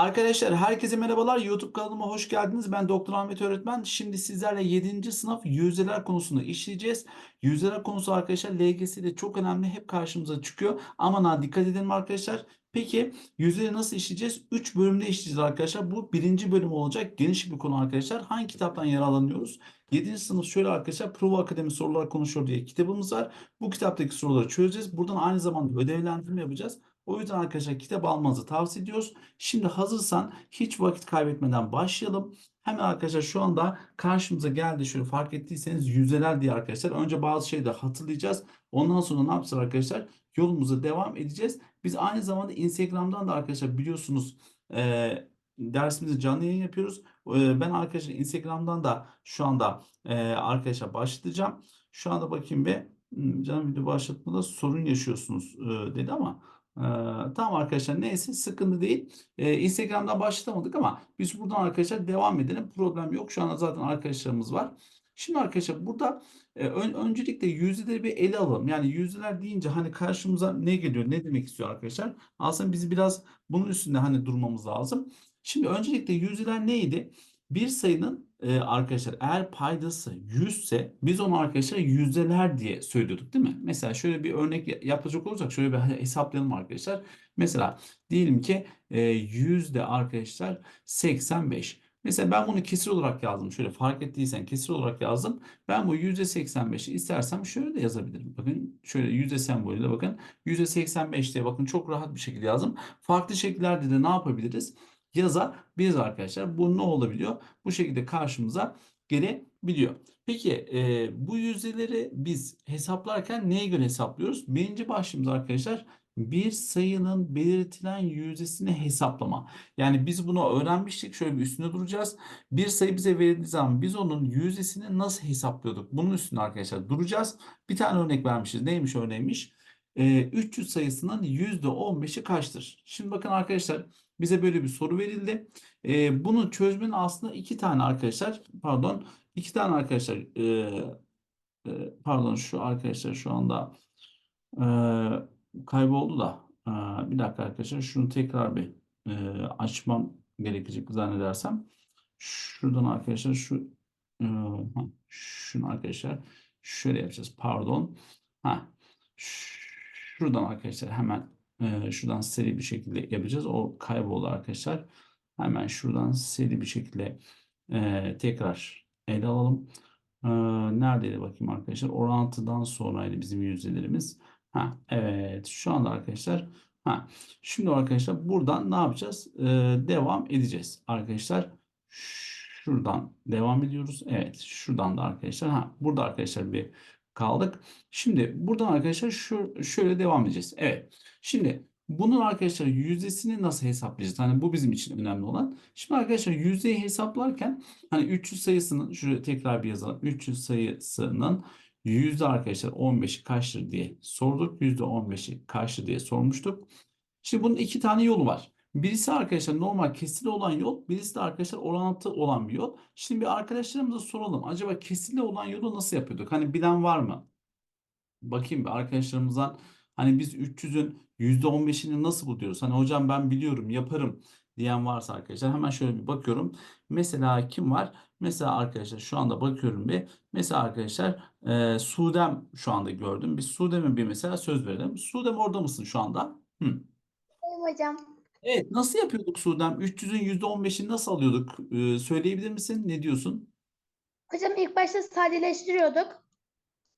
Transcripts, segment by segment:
Arkadaşlar herkese merhabalar. YouTube kanalıma hoş geldiniz. Ben Doktor Ahmet Öğretmen. Şimdi sizlerle 7. sınıf yüzdeler konusunu işleyeceğiz. Yüzdeler konusu arkadaşlar LGS'de çok önemli. Hep karşımıza çıkıyor. Aman ha dikkat edelim arkadaşlar. Peki yüzdeleri nasıl işleyeceğiz? 3 bölümde işleyeceğiz arkadaşlar. Bu birinci bölüm olacak. Geniş bir konu arkadaşlar. Hangi kitaptan yararlanıyoruz? 7. sınıf şöyle arkadaşlar Prova Akademi sorular konuşuyor diye kitabımız var. Bu kitaptaki soruları çözeceğiz. Buradan aynı zamanda ödevlendirme yapacağız. O yüzden arkadaşlar kitap almanızı tavsiye ediyoruz. Şimdi hazırsan hiç vakit kaybetmeden başlayalım. Hemen arkadaşlar şu anda karşımıza geldi. Şöyle fark ettiyseniz yüzdeler diye arkadaşlar. Önce bazı şeyleri hatırlayacağız. Ondan sonra ne yapacağız arkadaşlar? Yolumuza devam edeceğiz. Biz aynı zamanda Instagram'dan da arkadaşlar biliyorsunuz e, dersimizi canlı yayın yapıyoruz. E, ben arkadaşlar Instagram'dan da şu anda e, arkadaşlar başlayacağım. Şu anda bakayım bir hmm, canım video başlatmada sorun yaşıyorsunuz e, dedi ama ee, tamam arkadaşlar neyse sıkıntı değil. Ee, Instagram'dan başlatamadık ama biz buradan arkadaşlar devam edelim. Problem yok. Şu anda zaten arkadaşlarımız var. Şimdi arkadaşlar burada e, ön- öncelikle yüzdeleri bir ele alalım. Yani yüzdeler deyince hani karşımıza ne geliyor? Ne demek istiyor arkadaşlar? Aslında biz biraz bunun üstünde hani durmamız lazım. Şimdi öncelikle yüzdeler neydi? Bir sayının e, arkadaşlar eğer paydası 100 ise biz onu arkadaşlar yüzdeler diye söylüyorduk değil mi? Mesela şöyle bir örnek ya- yapacak olursak şöyle bir hesaplayalım arkadaşlar. Mesela diyelim ki e, yüzde arkadaşlar 85. Mesela ben bunu kesir olarak yazdım. Şöyle fark ettiysen kesir olarak yazdım. Ben bu yüzde 85'i istersem şöyle de yazabilirim. Bakın şöyle yüzde sembolüyle bakın. Yüzde 85 diye bakın çok rahat bir şekilde yazdım. Farklı şekillerde de ne yapabiliriz? Yazabiliriz arkadaşlar. Bu ne olabiliyor? Bu şekilde karşımıza gelebiliyor. Peki e, bu yüzdeleri biz hesaplarken neye göre hesaplıyoruz? Birinci başlığımız arkadaşlar bir sayının belirtilen yüzdesini hesaplama. Yani biz bunu öğrenmiştik. Şöyle bir üstünde duracağız. Bir sayı bize verildiği zaman biz onun yüzdesini nasıl hesaplıyorduk? Bunun üstünde arkadaşlar duracağız. Bir tane örnek vermişiz. Neymiş örneğiymiş? E, 300 sayısının %15'i kaçtır? Şimdi bakın arkadaşlar bize böyle bir soru verildi. E, bunu çözmenin aslında iki tane arkadaşlar pardon iki tane arkadaşlar e, e, pardon şu arkadaşlar şu anda e, kayboldu da e, bir dakika arkadaşlar şunu tekrar bir e, açmam gerekecek zannedersem. Şuradan arkadaşlar şu e, şunu arkadaşlar şöyle yapacağız pardon. Ha, şuradan arkadaşlar hemen e, şuradan seri bir şekilde yapacağız. O kayboldu arkadaşlar. Hemen şuradan seri bir şekilde e, tekrar ele alalım. E, neredeydi bakayım arkadaşlar? Orantıdan sonraydı bizim yüzdelerimiz. Ha, evet. Şu anda arkadaşlar. Ha, şimdi arkadaşlar buradan ne yapacağız? E, devam edeceğiz arkadaşlar. Şuradan devam ediyoruz. Evet. Şuradan da arkadaşlar. Ha, burada arkadaşlar bir kaldık. Şimdi buradan arkadaşlar şu şöyle devam edeceğiz. Evet. Şimdi bunun arkadaşlar yüzdesini nasıl hesaplayacağız? Hani bu bizim için önemli olan. Şimdi arkadaşlar yüzdeyi hesaplarken hani 300 sayısının şuraya tekrar bir yazalım. 300 sayısının yüzde arkadaşlar 15'i kaçtır diye sorduk. Yüzde 15'i kaçtır diye sormuştuk. Şimdi bunun iki tane yolu var. Birisi arkadaşlar normal kesili olan yol, birisi de arkadaşlar orantı olan bir yol. Şimdi bir arkadaşlarımıza soralım. Acaba kesili olan yolu nasıl yapıyorduk? Hani bilen var mı? Bakayım bir arkadaşlarımızdan hani biz 300'ün %15'ini nasıl buluyoruz? Hani hocam ben biliyorum, yaparım diyen varsa arkadaşlar hemen şöyle bir bakıyorum. Mesela kim var? Mesela arkadaşlar şu anda bakıyorum bir. Mesela arkadaşlar e, Sudem şu anda gördüm. Biz Sudem'e bir mesela söz verelim. Sudem orada mısın şu anda? Hı. Hocam. Evet, nasıl yapıyorduk Sudem? 300'ün %15'ini nasıl alıyorduk? Ee, söyleyebilir misin? Ne diyorsun? Hocam ilk başta sadeleştiriyorduk.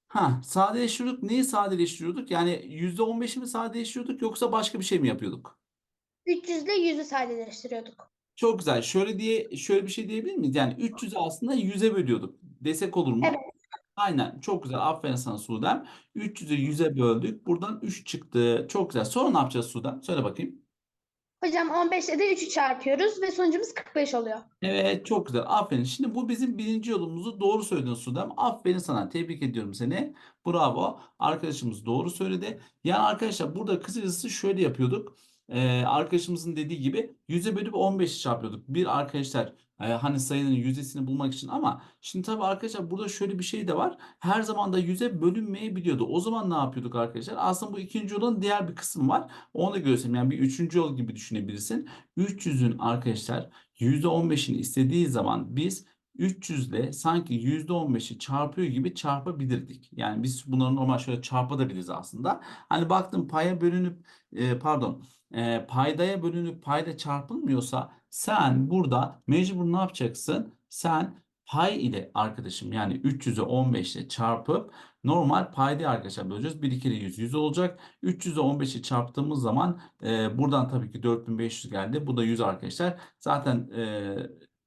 Ha, sadeleştiriyorduk. Neyi sadeleştiriyorduk? Yani %15'i mi sadeleştiriyorduk yoksa başka bir şey mi yapıyorduk? 300 ile 100'ü sadeleştiriyorduk. Çok güzel. Şöyle diye şöyle bir şey diyebilir miyiz? Yani 300'ü aslında 100'e bölüyorduk. Desek olur mu? Evet. Aynen. Çok güzel. Aferin sana Sudem. 300'ü 100'e böldük. Buradan 3 çıktı. Çok güzel. Sonra ne yapacağız Sudem? Söyle bakayım. Hocam 15 ile de 3'ü çarpıyoruz ve sonucumuz 45 oluyor. Evet çok güzel. Aferin. Şimdi bu bizim birinci yolumuzu doğru söyledin Sudem. Aferin sana. Tebrik ediyorum seni. Bravo. Arkadaşımız doğru söyledi. Yani arkadaşlar burada kısacası şöyle yapıyorduk. E, arkadaşımızın dediği gibi yüze bölüp 15'i çarpıyorduk. Bir arkadaşlar e, hani sayının yüzdesini bulmak için ama şimdi tabii arkadaşlar burada şöyle bir şey de var. Her zaman da yüze bölünmeyebiliyordu. O zaman ne yapıyorduk arkadaşlar? Aslında bu ikinci yolun diğer bir kısmı var. Onu da göstereyim. Yani bir üçüncü yol gibi düşünebilirsin. 300'ün arkadaşlar %15'ini istediği zaman biz 300 ile sanki %15'i çarpıyor gibi çarpabilirdik. Yani biz bunları normal şöyle çarpabiliriz aslında. Hani baktım paya bölünüp e, pardon e, paydaya bölünüp payda çarpılmıyorsa sen burada mecbur ne yapacaksın? Sen pay ile arkadaşım yani 300'ü 15 ile çarpıp normal paydayı arkadaşlar böleceğiz. 1 kere 100 100 olacak. 300'e 15'i çarptığımız zaman e, buradan tabii ki 4500 geldi. Bu da 100 arkadaşlar. Zaten e,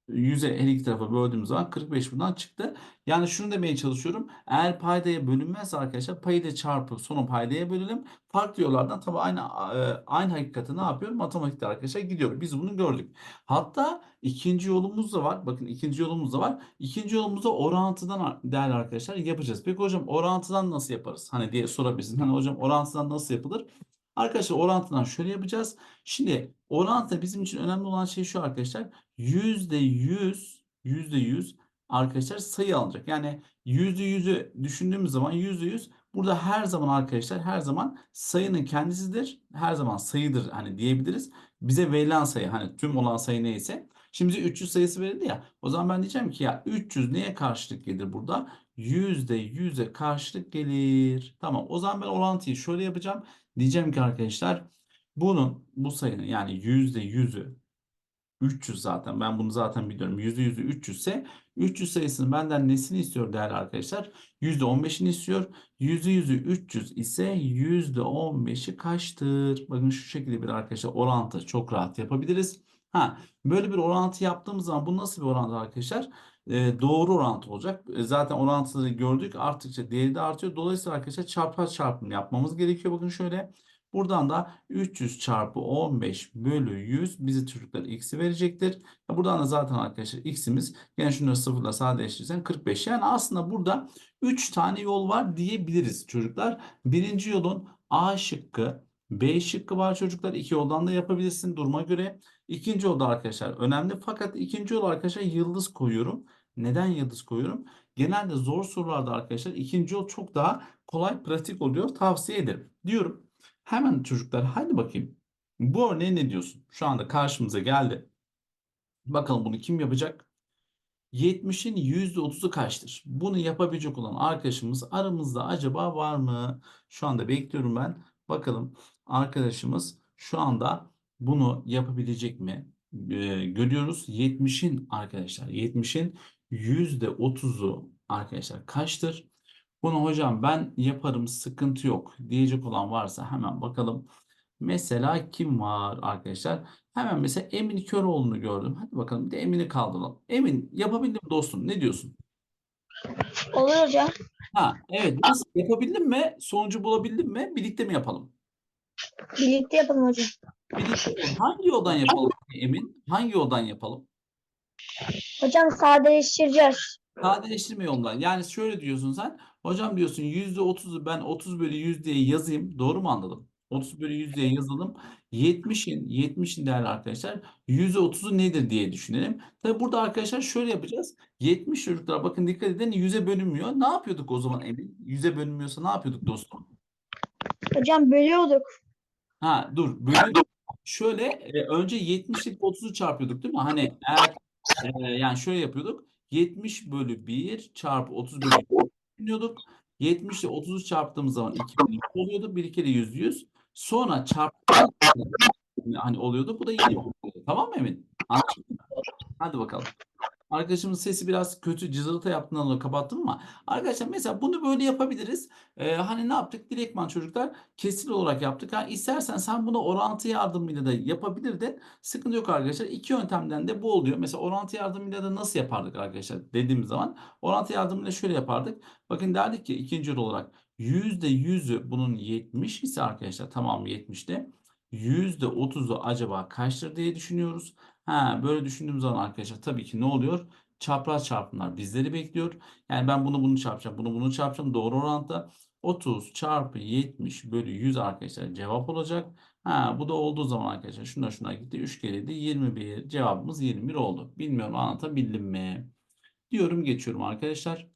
100'e her iki tarafa böldüğümüz zaman 45 buradan çıktı. Yani şunu demeye çalışıyorum. Eğer paydaya bölünmezse arkadaşlar payı da çarpıp sonra paydaya bölelim. Farklı yollardan tabii aynı e, aynı hakikati ne yapıyor? Matematikte arkadaşlar gidiyor. Biz bunu gördük. Hatta ikinci yolumuz da var. Bakın ikinci yolumuz da var. İkinci yolumuzda orantıdan değerli arkadaşlar yapacağız. Peki hocam orantıdan nasıl yaparız? Hani diye sorabilirsiniz. Hani hocam orantıdan nasıl yapılır? Arkadaşlar orantıdan şöyle yapacağız. Şimdi orantı bizim için önemli olan şey şu arkadaşlar. Yüzde yüz, yüzde yüz arkadaşlar sayı alacak. Yani yüzde yüzü düşündüğümüz zaman yüzde yüz burada her zaman arkadaşlar her zaman sayının kendisidir. Her zaman sayıdır hani diyebiliriz. Bize verilen sayı hani tüm olan sayı neyse. Şimdi bize 300 sayısı verildi ya. O zaman ben diyeceğim ki ya 300 neye karşılık gelir burada? Yüzde yüze karşılık gelir. Tamam o zaman ben orantıyı şöyle yapacağım. Diyeceğim ki arkadaşlar bunun bu sayının yani yüzde yüzü 300 zaten ben bunu zaten biliyorum. Yüzde yüzü 300 ise 300 sayısının benden nesini istiyor değerli arkadaşlar? Yüzde 15'ini istiyor. Yüzde yüzü 300 ise yüzde 15'i kaçtır? Bakın şu şekilde bir arkadaşlar orantı çok rahat yapabiliriz. Ha böyle bir orantı yaptığımız zaman bu nasıl bir orantı arkadaşlar? Ee, doğru orantı olacak. Ee, zaten orantıları gördük. Arttıkça değeri de artıyor. Dolayısıyla arkadaşlar çarpar çarpım yapmamız gerekiyor. Bakın şöyle. Buradan da 300 çarpı 15 bölü 100 bizi çocuklar x'i verecektir. Buradan da zaten arkadaşlar x'imiz yani şunları sıfırla sadeleştirirsen 45. Yani aslında burada 3 tane yol var diyebiliriz çocuklar. Birinci yolun A şıkkı, B şıkkı var çocuklar. İki yoldan da yapabilirsin duruma göre. İkinci yolda arkadaşlar önemli. Fakat ikinci yol arkadaşlar yıldız koyuyorum. Neden yıldız koyuyorum? Genelde zor sorularda arkadaşlar ikinci yol çok daha kolay pratik oluyor. Tavsiye ederim diyorum. Hemen çocuklar hadi bakayım. Bu örneğe ne diyorsun? Şu anda karşımıza geldi. Bakalım bunu kim yapacak? 70'in %30'u kaçtır? Bunu yapabilecek olan arkadaşımız aramızda acaba var mı? Şu anda bekliyorum ben. Bakalım arkadaşımız şu anda bunu yapabilecek mi? Ee, görüyoruz. 70'in arkadaşlar 70'in %30'u arkadaşlar kaçtır? Bunu hocam ben yaparım sıkıntı yok diyecek olan varsa hemen bakalım. Mesela kim var arkadaşlar? Hemen mesela Emin Köroğlu'nu gördüm. Hadi bakalım bir de Emin'i kaldıralım. Emin yapabildim dostum ne diyorsun? Olur hocam. Ha evet nasıl yapabildin mi? Sonucu bulabildin mi? Birlikte mi yapalım? Birlikte yapalım hocam. Birlikte? Hangi yoldan yapalım Emin? Hangi yoldan yapalım? Hocam sadeleştireceğiz. Sadeleştirme yolundan. Yani şöyle diyorsun sen. Hocam diyorsun %30'u ben 30 bölü 100 diye yazayım. Doğru mu anladım? 30 bölü 100 diye yazalım. 70'in 70'in değerli arkadaşlar %30'u nedir diye düşünelim. Tabi burada arkadaşlar şöyle yapacağız. 70 çocuklar bakın dikkat edin 100'e bölünmüyor. Ne yapıyorduk o zaman Emin? 100'e bölünmüyorsa ne yapıyorduk dostum? Hocam bölüyorduk. Ha dur bölüyorduk. Şöyle e, önce 70 ile 30'u çarpıyorduk değil mi? Hani eğer e, yani şöyle yapıyorduk. 70 bölü 1 çarpı 30 bölü 1 düşünüyorduk. 70 ile 30'u çarptığımız zaman 2000 oluyordu. Bir kere 100 100. Sonra çarptığımız hani oluyordu. Bu da yeni oluyordu. Tamam mı Emin? Anladın mı? Hadi bakalım. Arkadaşımın sesi biraz kötü cızırtı yaptığından dolayı kapattım ama arkadaşlar mesela bunu böyle yapabiliriz. Ee, hani ne yaptık? Direktman çocuklar kesil olarak yaptık. Ha, istersen sen bunu orantı yardımıyla da yapabilirdin. Sıkıntı yok arkadaşlar. İki yöntemden de bu oluyor. Mesela orantı yardımıyla da nasıl yapardık arkadaşlar dediğimiz zaman orantı yardımıyla şöyle yapardık. Bakın derdik ki ikinci yol olarak %100'ü bunun 70 ise arkadaşlar tamam 70'te %30'u acaba kaçtır diye düşünüyoruz. Ha, böyle düşündüğüm zaman arkadaşlar tabii ki ne oluyor? Çapraz çarpımlar bizleri bekliyor. Yani ben bunu bunu çarpacağım, bunu bunu çarpacağım. Doğru orantıda 30 çarpı 70 bölü 100 arkadaşlar cevap olacak. Ha, bu da olduğu zaman arkadaşlar şunlar şunlar gitti. 3 kere 7 21. Cevabımız 21 oldu. Bilmiyorum anlatabildim mi? Diyorum geçiyorum arkadaşlar.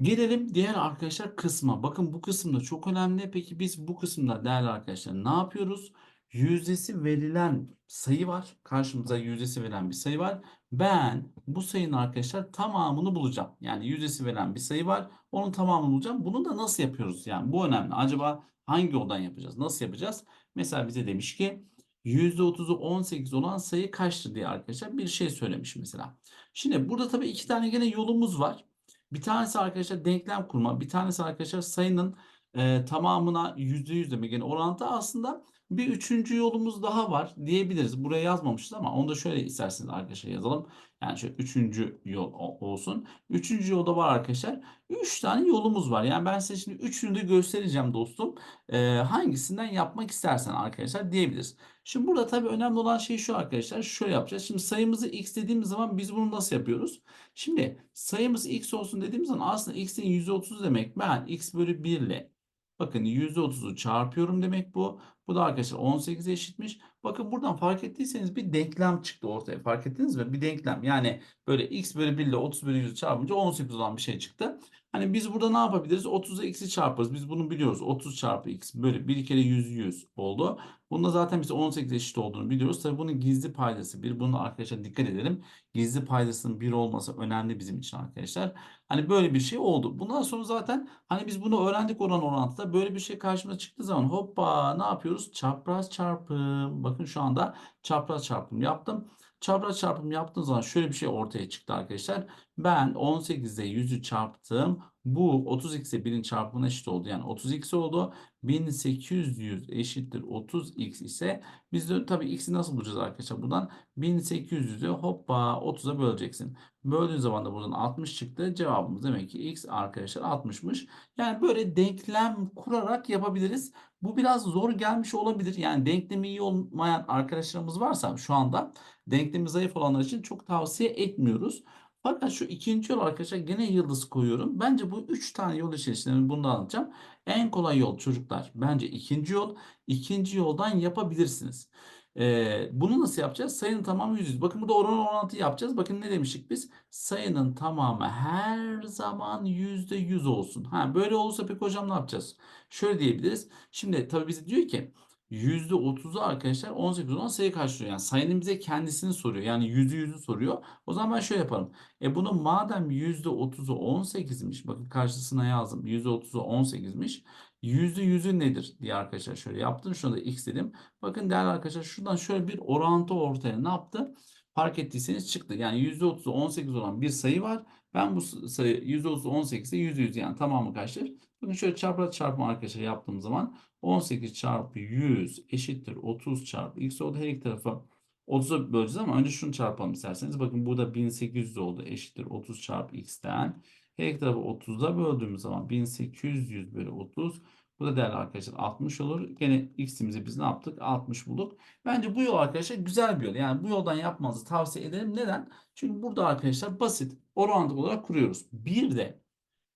Gelelim diğer arkadaşlar kısma. Bakın bu kısımda çok önemli. Peki biz bu kısımda değerli arkadaşlar ne yapıyoruz? Yüzdesi verilen sayı var. Karşımıza yüzdesi verilen bir sayı var. Ben bu sayının arkadaşlar tamamını bulacağım. Yani yüzdesi verilen bir sayı var. Onun tamamını bulacağım. Bunu da nasıl yapıyoruz? Yani bu önemli. Acaba hangi yoldan yapacağız? Nasıl yapacağız? Mesela bize demiş ki %30'u 18 olan sayı kaçtır diye arkadaşlar bir şey söylemiş mesela. Şimdi burada tabii iki tane gene yolumuz var. Bir tanesi arkadaşlar denklem kurma. Bir tanesi arkadaşlar sayının e, tamamına %100 demek. Yani orantı aslında bir üçüncü yolumuz daha var diyebiliriz. Buraya yazmamışız ama onu da şöyle isterseniz arkadaşlar yazalım. Yani şöyle üçüncü yol olsun. Üçüncü yolda var arkadaşlar. Üç tane yolumuz var. Yani ben size şimdi üçünü de göstereceğim dostum. E, hangisinden yapmak istersen arkadaşlar diyebiliriz. Şimdi burada tabii önemli olan şey şu arkadaşlar. Şöyle yapacağız. Şimdi sayımızı x dediğimiz zaman biz bunu nasıl yapıyoruz? Şimdi sayımız x olsun dediğimiz zaman aslında x'in %30 demek. Ben x bölü 1 ile bakın %30'u çarpıyorum demek bu. Bu da arkadaşlar 18'e eşitmiş. Bakın buradan fark ettiyseniz bir denklem çıktı ortaya. Fark ettiniz mi? Bir denklem. Yani böyle x bölü 1 ile 30 bölü 100'ü çarpınca 18 olan bir şey çıktı. Hani biz burada ne yapabiliriz? 30'a x'i çarparız. Biz bunu biliyoruz. 30 çarpı x bölü 1 kere 100 100 oldu. Bunda zaten biz 18 eşit olduğunu biliyoruz. Tabii bunun gizli paydası 1. Bunu arkadaşlar dikkat edelim. Gizli paydasının 1 olması önemli bizim için arkadaşlar. Hani böyle bir şey oldu. Bundan sonra zaten hani biz bunu öğrendik oran orantıda. Böyle bir şey karşımıza çıktığı zaman hoppa ne yapıyoruz? Çapraz çarpım. Bakın şu anda çapraz çarpım yaptım. Çapraz çarpım yaptığım zaman şöyle bir şey ortaya çıktı arkadaşlar. Ben 18'de 100'ü çarptım. Bu 30x'e 1'in çarpımına eşit oldu. Yani 30x oldu. 1800 eşittir 30x ise biz de tabii x'i nasıl bulacağız arkadaşlar? Buradan 1800'ü hoppa 30'a böleceksin. Böldüğün zaman da buradan 60 çıktı. Cevabımız demek ki x arkadaşlar 60'mış. Yani böyle denklem kurarak yapabiliriz. Bu biraz zor gelmiş olabilir. Yani denklemi iyi olmayan arkadaşlarımız varsa şu anda denklemi zayıf olanlar için çok tavsiye etmiyoruz. Fakat şu ikinci yol arkadaşlar gene yıldız koyuyorum. Bence bu üç tane yol içerisinde bunu da anlatacağım. En kolay yol çocuklar. Bence ikinci yol. İkinci yoldan yapabilirsiniz. Ee, bunu nasıl yapacağız? Sayının tamamı 100. Bakın burada oran orantı yapacağız. Bakın ne demiştik biz? Sayının tamamı her zaman %100 olsun. Ha, böyle olursa peki hocam ne yapacağız? Şöyle diyebiliriz. Şimdi tabii bize diyor ki %30'u arkadaşlar 18 olan sayı karşılıyor. Yani sayının bize kendisini soruyor. Yani yüzü yüzü soruyor. O zaman ben şöyle yaparım. E bunu madem %30'u 18'miş. Bakın karşısına yazdım. %30'u 18'miş. %100'ü nedir diye arkadaşlar şöyle yaptım. Şuna da x dedim. Bakın değerli arkadaşlar şuradan şöyle bir orantı ortaya ne yaptı? Fark ettiyseniz çıktı. Yani %30'u 18 olan bir sayı var. Ben bu sayı %30'u 18'e %100 yani tamamı kaçtır? Bakın şöyle çarpı çarpma arkadaşlar yaptığım zaman 18 çarpı 100 eşittir 30 çarpı x oldu. Her iki tarafı 30'a böleceğiz ama önce şunu çarpalım isterseniz. Bakın burada 1800 oldu eşittir 30 çarpı x'ten. Her iki tarafı 30'a böldüğümüz zaman 1800 bölü 30. Bu da değerli arkadaşlar 60 olur. Gene x'imizi biz ne yaptık? 60 bulduk. Bence bu yol arkadaşlar güzel bir yol. Yani bu yoldan yapmanızı tavsiye ederim. Neden? Çünkü burada arkadaşlar basit orantık olarak kuruyoruz. Bir de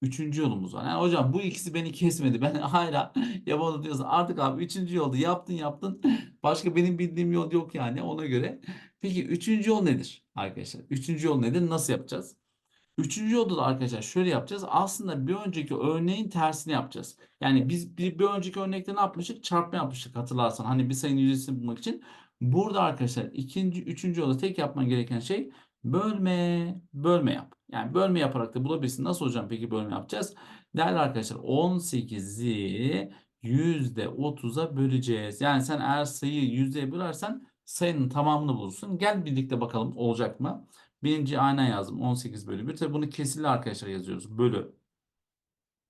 Üçüncü yolumuz var. Yani hocam bu ikisi beni kesmedi. Ben hala yapamadım diyorsun. Artık abi üçüncü yolda yaptın yaptın. Başka benim bildiğim yol yok yani ona göre. Peki üçüncü yol nedir arkadaşlar? Üçüncü yol nedir? Nasıl yapacağız? Üçüncü yolda da arkadaşlar şöyle yapacağız. Aslında bir önceki örneğin tersini yapacağız. Yani biz bir, bir önceki örnekte ne yapmıştık? Çarpma yapmıştık hatırlarsan. Hani bir sayının yüzdesini bulmak için. Burada arkadaşlar ikinci, üçüncü yolda tek yapman gereken şey bölme, bölme yap. Yani bölme yaparak da bulabilirsin. Nasıl hocam peki bölme yapacağız? Değerli arkadaşlar 18'i %30'a böleceğiz. Yani sen eğer sayıyı yüzdeye bölersen sayının tamamını bulursun. Gel birlikte bakalım olacak mı? Birinci aynen yazdım. 18 bölü 1. Tabii bunu kesirli arkadaşlar yazıyoruz. Bölü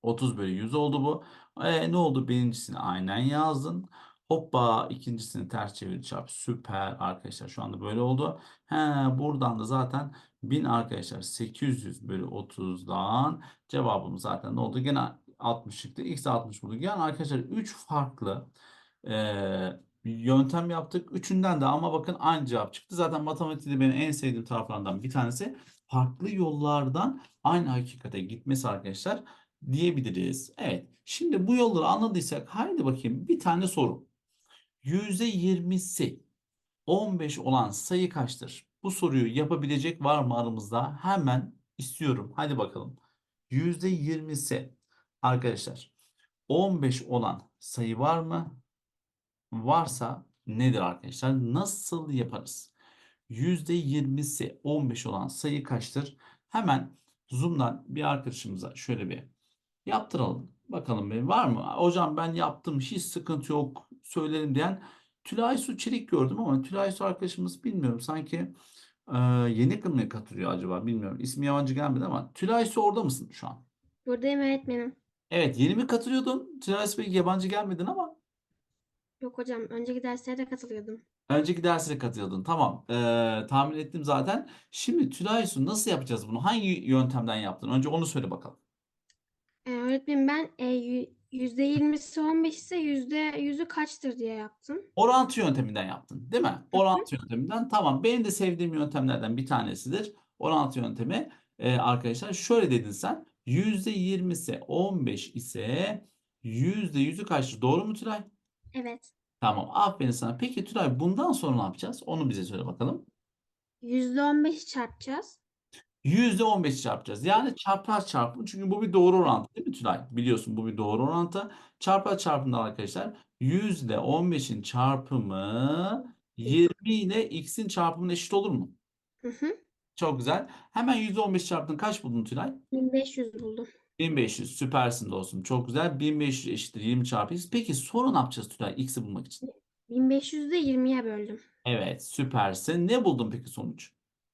30 bölü 100 oldu bu. E, ne oldu? Birincisini aynen yazdın. Hoppa ikincisini ters çevir çarp. Süper arkadaşlar. Şu anda böyle oldu. He, buradan da zaten 1000 arkadaşlar 800 bölü 30'dan cevabımız zaten ne oldu? Gene 60 çıktı. X 60 bulduk. Yani arkadaşlar 3 farklı eee, yöntem yaptık. Üçünden de ama bakın aynı cevap çıktı. Zaten matematikte benim en sevdiğim taraflardan bir tanesi farklı yollardan aynı hakikate gitmesi arkadaşlar diyebiliriz. Evet. Şimdi bu yolları anladıysak haydi bakayım bir tane soru. %20'si 15 olan sayı kaçtır? Bu soruyu yapabilecek var mı aramızda? Hemen istiyorum. Hadi bakalım. %20'si arkadaşlar 15 olan sayı var mı? Varsa nedir arkadaşlar? Nasıl yaparız? %20'si 15 olan sayı kaçtır? Hemen Zoom'dan bir arkadaşımıza şöyle bir yaptıralım. Bakalım bir var mı? Hocam ben yaptım hiç sıkıntı yok söylerim diyen Tülay Su Çelik gördüm ama Tülay Su arkadaşımız bilmiyorum sanki e, yeni mi katılıyor acaba bilmiyorum. İsmi yabancı gelmedi ama Tülay Su orada mısın şu an? Buradayım öğretmenim. Evet yeni mi katılıyordun? Tülay Su belki yabancı gelmedin ama Yok hocam önceki derslere katılıyordum. önceki derslere katılıyordun. Tamam e, tahmin ettim zaten. Şimdi Tülay Su nasıl yapacağız bunu? Hangi yöntemden yaptın? Önce onu söyle bakalım. Ee, öğretmenim ben e, %20'si 15 ise %100'ü kaçtır diye yaptım. Orantı yönteminden yaptın, değil mi? Orantı yönteminden. Tamam. Benim de sevdiğim yöntemlerden bir tanesidir. Orantı yöntemi. Ee, arkadaşlar şöyle dedin sen. %20'si 15 ise %100'ü kaçtır? Doğru mu Tülay? Evet. Tamam. Aferin sana. Peki Tülay bundan sonra ne yapacağız? Onu bize söyle bakalım. %15 çarpacağız. %15 çarpacağız. Yani çarpar çarpım. Çünkü bu bir doğru orantı değil mi Tülay? Biliyorsun bu bir doğru orantı. Çarpar çarpımda arkadaşlar %15'in çarpımı 20 ile x'in çarpımına eşit olur mu? Hı hı. Çok güzel. Hemen %15 çarptın kaç buldun Tülay? 1500 buldum. 1500 süpersin dostum. Çok güzel. 1500 eşittir 20 çarpı x. Peki sonra ne yapacağız Tülay x'i bulmak için? 1500'ü de 20'ye böldüm. Evet süpersin. Ne buldun peki sonuç?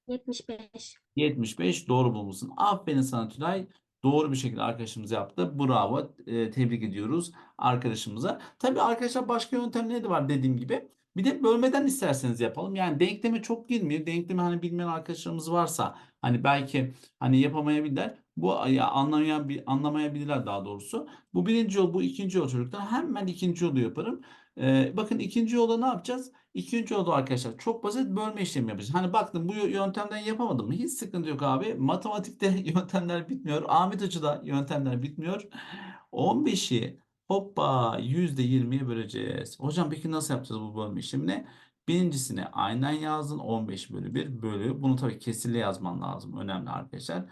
75. 75 doğru bulmuşsun. Aferin sana Tülay. Doğru bir şekilde arkadaşımız yaptı. Bravo. Ee, tebrik ediyoruz arkadaşımıza. Tabii arkadaşlar başka yöntemleri de var dediğim gibi. Bir de bölmeden isterseniz yapalım. Yani denkleme çok girmiyor. Denklemi hani bilmeyen arkadaşlarımız varsa hani belki hani yapamayabilirler. Bu ya anlamayan bir anlamayabilirler daha doğrusu. Bu birinci yol, bu ikinci yol çocuklar. Hemen ikinci yolu yaparım. Ee, bakın ikinci yolda ne yapacağız? İkinci yolda arkadaşlar çok basit bölme işlemi yapacağız. Hani baktım bu yöntemden yapamadım mı? Hiç sıkıntı yok abi. Matematikte yöntemler bitmiyor. Ahmet Hoca'da yöntemler bitmiyor. 15'i hoppa %20'ye böleceğiz. Hocam peki nasıl yapacağız bu bölme işlemini? Birincisini aynen yazdın 15 bölü 1 bölü. Bunu tabii kesirle yazman lazım. Önemli arkadaşlar.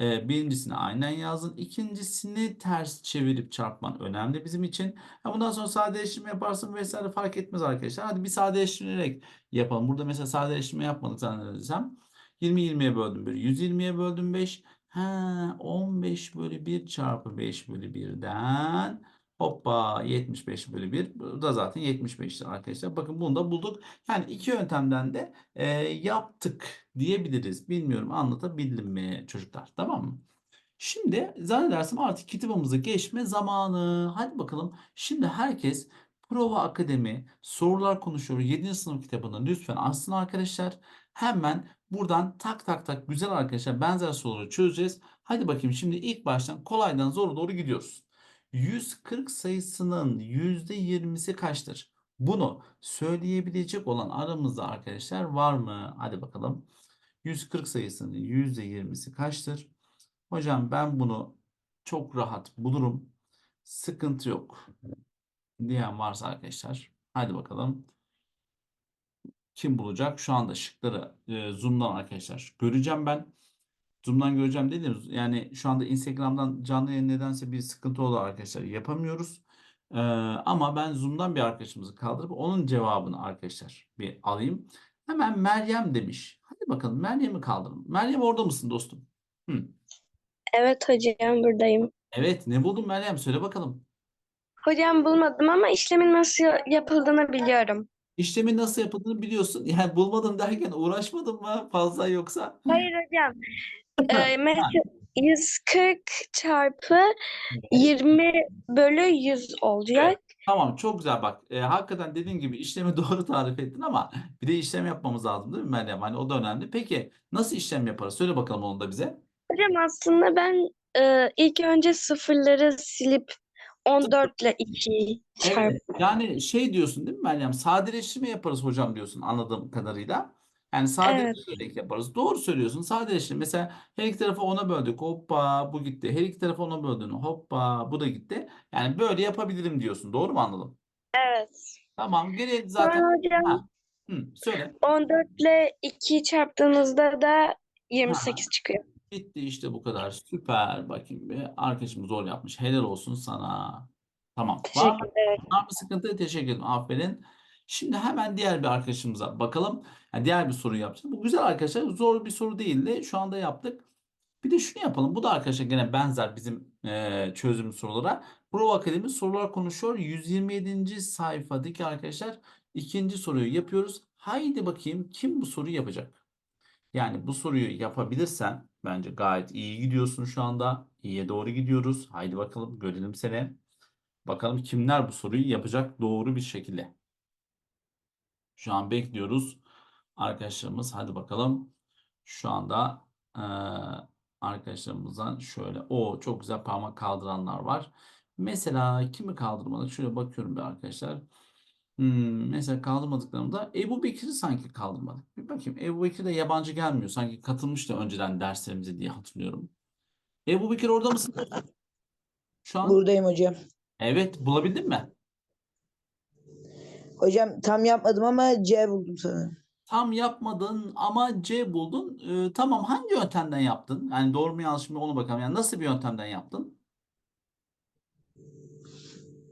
Ee, birincisini aynen yazdın. İkincisini ters çevirip çarpman önemli bizim için. Ha, bundan sonra sadeleştirme yaparsın vesaire fark etmez arkadaşlar. Hadi bir sadeleştirerek yapalım. Burada mesela sadeleştirme yapmadık zannedersem. 20 20'ye böldüm 1. 120'ye böldüm 5. Ha, 15 bölü 1 çarpı 5 bölü 1'den hoppa 75 bölü 1. Bu da zaten 75'tir arkadaşlar. Bakın bunu da bulduk. Yani iki yöntemden de e, yaptık diyebiliriz. Bilmiyorum anlatabildim mi çocuklar? Tamam mı? Şimdi zannedersem artık kitabımıza geçme zamanı. Hadi bakalım. Şimdi herkes Prova Akademi Sorular Konuşuyor 7. sınıf kitabını lütfen açsın arkadaşlar. Hemen buradan tak tak tak güzel arkadaşlar benzer soruları çözeceğiz. Hadi bakayım şimdi ilk baştan kolaydan zora doğru gidiyoruz. 140 sayısının %20'si kaçtır? Bunu söyleyebilecek olan aramızda arkadaşlar var mı? Hadi bakalım. 140 sayısının %20'si kaçtır? Hocam ben bunu çok rahat bulurum. Sıkıntı yok. Diyen varsa arkadaşlar. Hadi bakalım. Kim bulacak? Şu anda şıkları e, Zoom'dan arkadaşlar göreceğim ben. Zoom'dan göreceğim dedim. Yani şu anda Instagram'dan canlı yayın nedense bir sıkıntı oldu arkadaşlar. Yapamıyoruz. Ee, ama ben Zoom'dan bir arkadaşımızı kaldırıp onun cevabını arkadaşlar bir alayım. Hemen Meryem demiş. Hadi bakalım Meryem'i kaldırın. Meryem orada mısın dostum? Hı. Evet hocam buradayım. Evet ne buldun Meryem? Söyle bakalım. Hocam bulmadım ama işlemin nasıl yapıldığını biliyorum. İşlemin nasıl yapıldığını biliyorsun. Yani bulmadım derken uğraşmadın mı fazla yoksa? Hayır hocam. Ee, mesela 140 çarpı 20 bölü 100 olacak. Tamam çok güzel bak. Ee, hakikaten dediğin gibi işlemi doğru tarif ettin ama bir de işlem yapmamız lazım değil mi Meryem? Hani o da önemli. Peki nasıl işlem yaparız? Söyle bakalım onu da bize. Hocam aslında ben e, ilk önce sıfırları silip 14 ile 2'yi çarp. Evet, yani şey diyorsun değil mi Meryem? Sadeleştirme yaparız hocam diyorsun anladığım kadarıyla. Yani sadeleştirerek yaparız. Doğru söylüyorsun. Sadeleştirme. Mesela her iki tarafı 10'a böldük. Hoppa bu gitti. Her iki tarafı 10'a böldün. Hoppa bu da gitti. Yani böyle yapabilirim diyorsun. Doğru mu anladım? Evet. Tamam. Geriye Sonra zaten hocam ha. Hı, söyle. 14 ile 2'yi çarptığınızda da 28 çıkıyor. Bitti işte bu kadar. Süper. Bakayım bir. Arkadaşım zor yapmış. Helal olsun sana. Tamam. Mı? Teşekkürler. Var mı sıkıntı? Teşekkür ederim. Aferin. Şimdi hemen diğer bir arkadaşımıza bakalım. Yani diğer bir soru yapacağız. Bu güzel arkadaşlar. Zor bir soru değildi. Şu anda yaptık. Bir de şunu yapalım. Bu da arkadaşlar gene benzer bizim eee çözüm sorulara. Pro Akademi sorular konuşuyor. 127. sayfadaki arkadaşlar ikinci soruyu yapıyoruz. Haydi bakayım kim bu soruyu yapacak? Yani bu soruyu yapabilirsen bence gayet iyi gidiyorsun şu anda. İyiye doğru gidiyoruz. Haydi bakalım görelim seni. Bakalım kimler bu soruyu yapacak doğru bir şekilde. Şu an bekliyoruz. Arkadaşlarımız hadi bakalım. Şu anda eee, arkadaşlarımızdan şöyle o çok güzel parmak kaldıranlar var. Mesela kimi kaldırmadık? Şöyle bakıyorum bir arkadaşlar. Hmm, mesela kaldırmadıklarımda Ebu Bekir'i sanki kaldırmadık. Bir bakayım. Ebu Bekir de yabancı gelmiyor. Sanki katılmıştı önceden derslerimize diye hatırlıyorum. Ebu Bekir orada mısın? Şu an. Buradayım hocam. Evet, bulabildin mi? Hocam tam yapmadım ama C buldum sanırım. Tam yapmadın ama C buldun. Ee, tamam hangi yöntemden yaptın? Yani doğru mu yanlış mı ona bakalım. Yani nasıl bir yöntemden yaptın?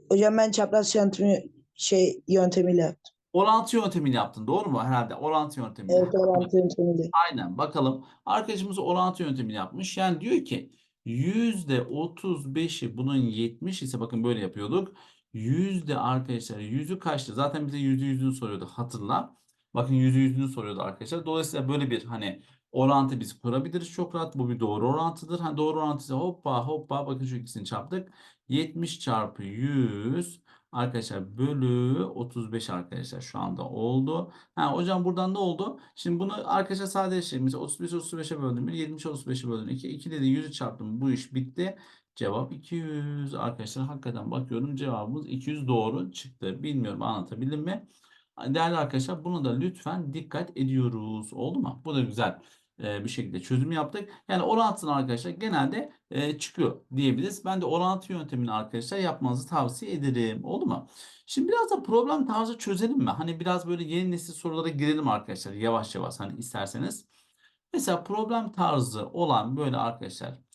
Hocam ben çapraz yöntemi şey yöntemiyle yaptım. Orantı yöntemiyle yaptın. Doğru mu? Herhalde orantı yöntemiyle. Evet orantı yöntemiyle. Aynen bakalım. Arkadaşımız orantı yöntemini yapmış. Yani diyor ki yüzde 35'i bunun 70 ise bakın böyle yapıyorduk. Yüzde arkadaşlar yüzü kaçtı? Zaten bize yüzde yüzünü soruyordu hatırla. Bakın yüzde yüzünü soruyordu arkadaşlar. Dolayısıyla böyle bir hani orantı biz kurabiliriz çok rahat. Bu bir doğru orantıdır. Hani doğru orantı ise hoppa hoppa bakın şu ikisini çarptık. 70 çarpı 100 arkadaşlar bölü 35 arkadaşlar şu anda oldu. Ha, hocam buradan ne oldu? Şimdi bunu arkadaşlar sadeleştirelim. Mesela 35 35'e böldüm 1, 70 35'e böldüm 2. 2 dedi 100'ü çarptım. Bu iş bitti. Cevap 200. Arkadaşlar hakikaten bakıyorum cevabımız 200 doğru çıktı. Bilmiyorum anlatabildim mi? Değerli arkadaşlar bunu da lütfen dikkat ediyoruz. Oldu mu? Bu da güzel e, bir şekilde çözüm yaptık. Yani orantının arkadaşlar genelde e, çıkıyor diyebiliriz. Ben de orantı yöntemini arkadaşlar yapmanızı tavsiye ederim. Oldu mu? Şimdi biraz da problem tarzı çözelim mi? Hani biraz böyle yeni nesil sorulara girelim arkadaşlar. Yavaş yavaş hani isterseniz. Mesela problem tarzı olan böyle arkadaşlar.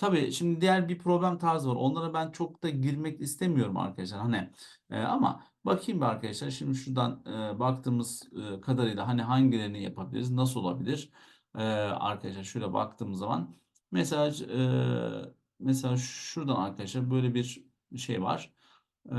Tabii şimdi diğer bir problem tarzı var. Onlara ben çok da girmek istemiyorum arkadaşlar. Hani e, ama bakayım bir arkadaşlar. Şimdi şuradan e, baktığımız e, kadarıyla hani hangilerini yapabiliriz? Nasıl olabilir? E, arkadaşlar şöyle baktığımız zaman mesela e, mesela şuradan arkadaşlar böyle bir şey var. E,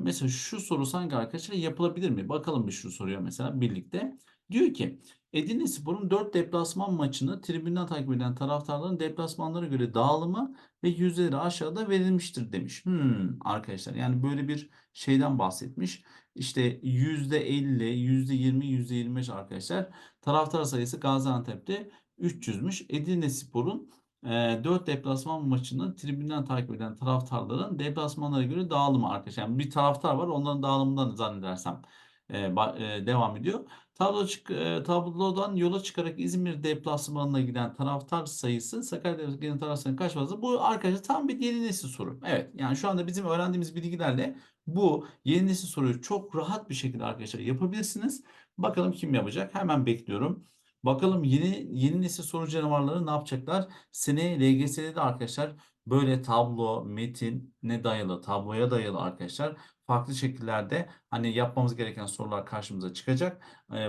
mesela şu soru sanki arkadaşlar yapılabilir mi? Bakalım bir şu soruya mesela birlikte. Diyor ki Edirnespor'un 4 deplasman maçını tribünden takip eden taraftarların deplasmanlara göre dağılımı ve yüzdeleri aşağıda verilmiştir demiş. Hmm, arkadaşlar yani böyle bir şeyden bahsetmiş. İşte %50, %20, %25 arkadaşlar. Taraftar sayısı Gaziantep'te 300'müş. Edirnespor'un e, 4 deplasman maçını tribünden takip eden taraftarların deplasmanlara göre dağılımı arkadaşlar. Yani bir taraftar var onların dağılımından zannedersem e, e, devam ediyor. Tablo çık- e, tablodan yola çıkarak İzmir deplasmanına giden taraftar sayısı Sakarya deplasmanına giden taraftar sayısı kaç fazla? Bu arkadaşlar tam bir yeni nesil soru. Evet yani şu anda bizim öğrendiğimiz bilgilerle bu yeni nesil soruyu çok rahat bir şekilde arkadaşlar yapabilirsiniz. Bakalım kim yapacak? Hemen bekliyorum. Bakalım yeni yeni nesil soru canavarları ne yapacaklar? Seneye LGS'de de arkadaşlar böyle tablo, metin ne dayalı, tabloya dayalı arkadaşlar farklı şekillerde hani yapmamız gereken sorular karşımıza çıkacak.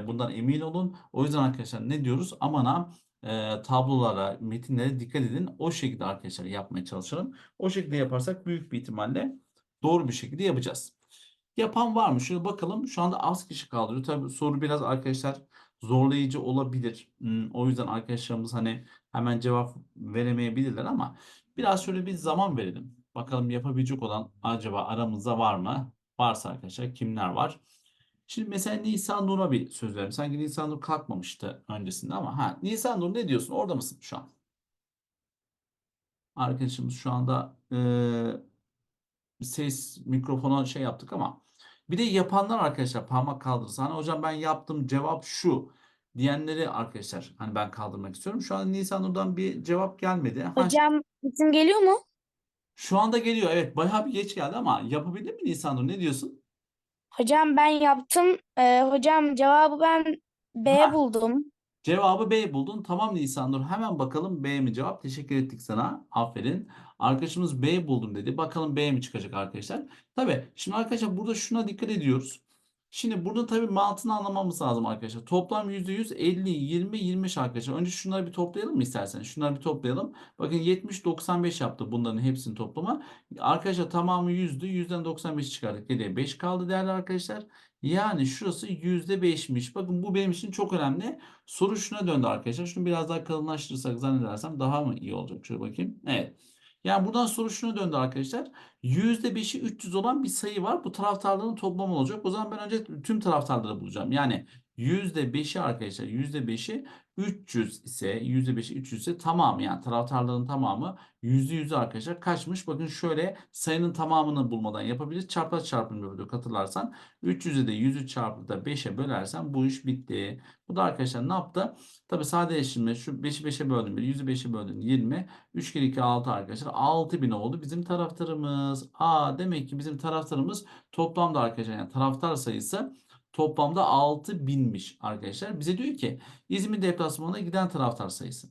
Bundan emin olun. O yüzden arkadaşlar ne diyoruz? Aman ha tablolara, metinlere dikkat edin. O şekilde arkadaşlar yapmaya çalışalım. O şekilde yaparsak büyük bir ihtimalle doğru bir şekilde yapacağız. Yapan var mı? Şöyle bakalım. Şu anda az kişi kaldırıyor. Tabii soru biraz arkadaşlar zorlayıcı olabilir. Hmm, o yüzden arkadaşlarımız hani hemen cevap veremeyebilirler ama biraz şöyle bir zaman verelim. Bakalım yapabilecek olan acaba aramızda var mı? Varsa arkadaşlar kimler var? Şimdi mesela Nisan Nur'a bir söz verelim. Sanki Nisan Nur kalkmamıştı öncesinde ama ha Nisan Nur ne diyorsun? Orada mısın şu an? Arkadaşımız şu anda eee ses mikrofona şey yaptık ama bir de yapanlar arkadaşlar parmak kaldırırsa hani hocam ben yaptım cevap şu diyenleri arkadaşlar hani ben kaldırmak istiyorum. Şu an Nisan Nur'dan bir cevap gelmedi. Ha, Hocam bizim geliyor mu? Şu anda geliyor evet bayağı bir geç geldi ama yapabildin mi Nisan Nur ne diyorsun? Hocam ben yaptım. Ee, hocam cevabı ben B Ha. buldum. Cevabı B buldun. Tamam Nisan Nur. Hemen bakalım B mi cevap? Teşekkür ettik sana. Aferin. Arkadaşımız B buldum dedi. Bakalım B mi çıkacak arkadaşlar? Tabii. Şimdi arkadaşlar burada şuna dikkat ediyoruz. Şimdi burada tabii mantığını anlamamız lazım arkadaşlar. Toplam %100, 50, 20, 25 arkadaşlar. Önce şunları bir toplayalım mı isterseniz? Şunları bir toplayalım. Bakın 70, 95 yaptı bunların hepsinin toplamı. Arkadaşlar tamamı 100'dü. 100'den 95 çıkardık. Geriye 5 kaldı değerli arkadaşlar. Yani şurası %5'miş. Bakın bu benim için çok önemli. Soru şuna döndü arkadaşlar. Şunu biraz daha kalınlaştırırsak zannedersem daha mı iyi olacak? Şöyle bakayım. Evet. Yani buradan soru şuna döndü arkadaşlar. %5'i 300 olan bir sayı var. Bu taraftarların toplamı olacak. O zaman ben önce tüm taraftarları bulacağım. Yani %5'i arkadaşlar %5'i 300 ise %5'i 300 ise tamamı yani taraftarların tamamı %100'ü arkadaşlar kaçmış? Bakın şöyle sayının tamamını bulmadan yapabiliriz. Çapraz çarpım yapıyorduk hatırlarsan. 300'e de 100'ü çarpıp da 5'e bölersen bu iş bitti. Bu da arkadaşlar ne yaptı? Tabii sadeleştirme şu 5'i 5'e böldüm 1, 100'ü 5'e böldüm 20. 3 kere 2 6 arkadaşlar. 6000 oldu bizim taraftarımız. Aa demek ki bizim taraftarımız toplamda arkadaşlar yani taraftar sayısı toplamda 6000'miş arkadaşlar. Bize diyor ki İzmir deplasmanına giden taraftar sayısı.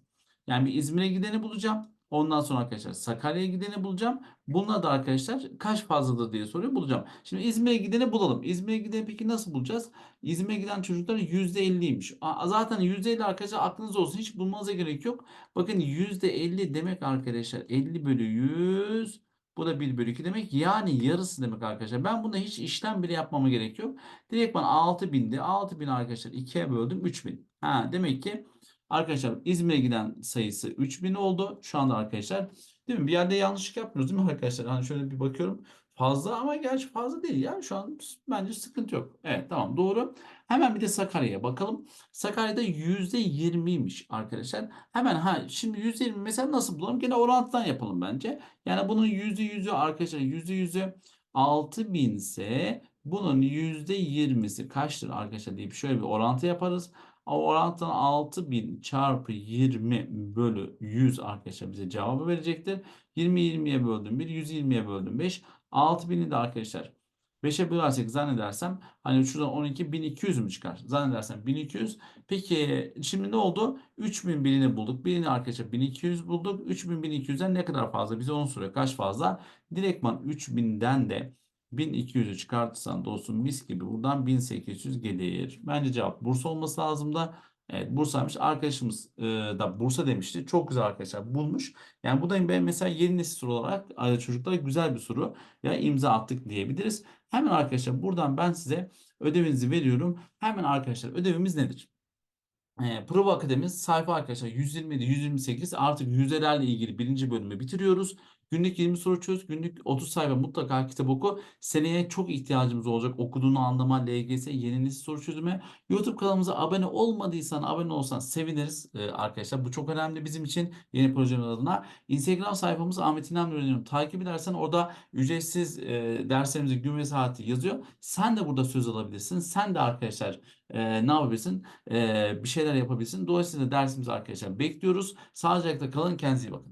Yani bir İzmir'e gideni bulacağım. Ondan sonra arkadaşlar Sakarya'ya gideni bulacağım. Bunlar da arkadaşlar kaç fazladır diye soruyor bulacağım. Şimdi İzmir'e gideni bulalım. İzmir'e gideni peki nasıl bulacağız? İzmir'e giden çocuklar %50'ymiş. Aa, Zaten %50 arkadaşlar aklınızda olsun. Hiç bulmanıza gerek yok. Bakın %50 demek arkadaşlar 50 bölü 100 bu da 1 bölü 2 demek. Yani yarısı demek arkadaşlar. Ben bunda hiç işlem bile yapmama gerek yok. Direkt bana 6000'di. 6000 arkadaşlar 2'ye böldüm 3000. Ha, demek ki arkadaşlar İzmir'e giden sayısı 3000 oldu. Şu anda arkadaşlar değil mi? Bir yerde yanlışlık yapmıyoruz değil mi arkadaşlar? Hani şöyle bir bakıyorum. Fazla ama gerçi fazla değil ya. Şu an bence sıkıntı yok. Evet tamam doğru. Hemen bir de Sakarya'ya bakalım. Sakarya'da %20'ymiş arkadaşlar. Hemen ha şimdi %20 mesela nasıl bulalım? Gene orantıdan yapalım bence. Yani bunun %100'ü arkadaşlar %100'ü 6000 ise bunun %20'si kaçtır arkadaşlar deyip şöyle bir orantı yaparız. O orantıdan 6000 çarpı 20 bölü 100 arkadaşlar bize cevabı verecektir. 20 20'ye böldüm 1, 120'ye böldüm 5. 6000'i de arkadaşlar 5'e bölersek zannedersem hani şuradan 12 1200 mü çıkar? Zannedersem 1200. Peki şimdi ne oldu? 3000 birini bulduk. Birini arkadaşlar 1200 bulduk. 3000 1200'den ne kadar fazla? Bize onu soruyor. Kaç fazla? Direktman 3000'den de 1200'ü çıkartırsan dostum mis gibi buradan 1800 gelir. Bence cevap Bursa olması lazım da. Evet Bursa'ymış. Arkadaşımız e, da Bursa demişti. Çok güzel arkadaşlar bulmuş. Yani bu da ben mesela yeni nesil soru olarak aile çocuklara güzel bir soru. Ya imza attık diyebiliriz. Hemen arkadaşlar buradan ben size ödevinizi veriyorum. Hemen arkadaşlar ödevimiz nedir? E, Prova Akademimiz sayfa arkadaşlar 127 128 artık yüzdelerle ilgili birinci bölümü bitiriyoruz. Günlük 20 soru çöz, günlük 30 sayfa mutlaka kitap oku. Seneye çok ihtiyacımız olacak okuduğunu anlama, LGS, yeni nesil soru çözümü. YouTube kanalımıza abone olmadıysan abone olsan seviniriz e, arkadaşlar. Bu çok önemli bizim için yeni projeler adına. Instagram sayfamız Ahmet İnan Öğreniyorum. Takip edersen orada ücretsiz e, derslerimizi gün ve saati yazıyor. Sen de burada söz alabilirsin. Sen de arkadaşlar e, ne yapabilirsin? E, bir şeyler yapabilirsin. Dolayısıyla dersimizi arkadaşlar bekliyoruz. Sağlıcakla kalın. Kendinize iyi bakın.